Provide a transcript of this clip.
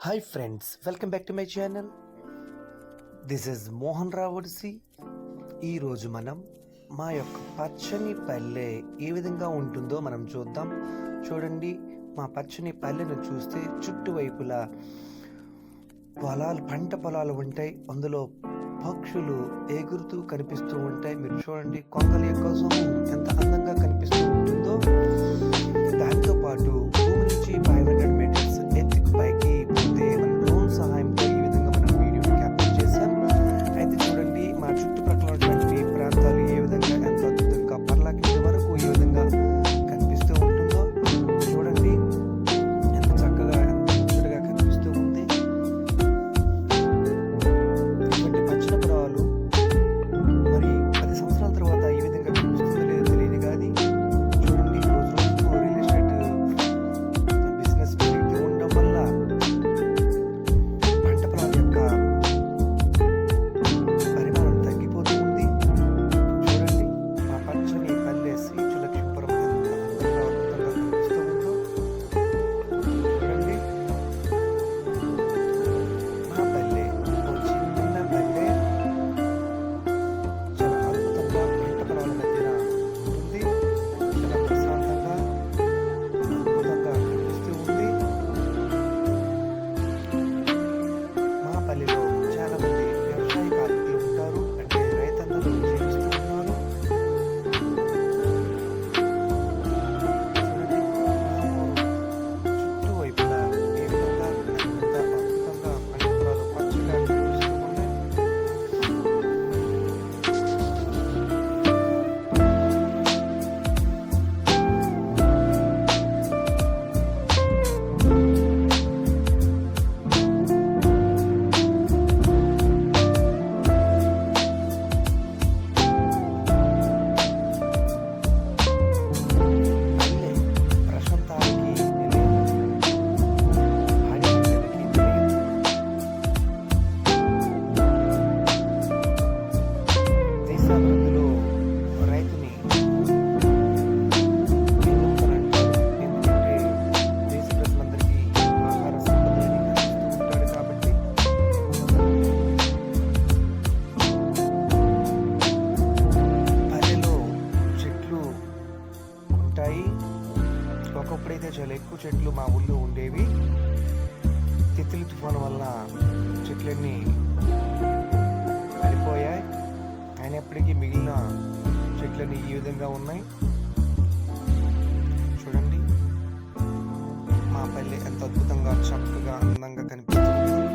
Hi friends welcome back to my channel this is Mohan రావుడిసి ఈరోజు మనం మా యొక్క పచ్చని పల్లె ఏ విధంగా ఉంటుందో మనం చూద్దాం. చూడండి మా పచ్చని పల్లెను చూస్తే చుట్టువైపులా పొలాలు పంట పొలాలు ఉంటాయి. అందులో పక్షులు ఎగురుతూ కనిపిస్తూ ఉంటాయి. మీరు చూడండి కొంగల యొక్క సొమ్ము ఎంత అందంగా కనిపిస్తూ ఉంటుందో. దాంతోపాటు అయితే చాలా ఎక్కువ చెట్లు మా ఊళ్ళో ఉండేవి. తిత్తులు తుఫాను వల్ల చెట్లన్నీ పడిపోయాయి అయినప్పటికీ మిగిలిన చెట్లన్నీ ఈ విధంగా ఉన్నాయి. చూడండి. మా పల్లె ఎంత అద్భుతంగా చక్కగా అందంగా కనిపిస్తుంది.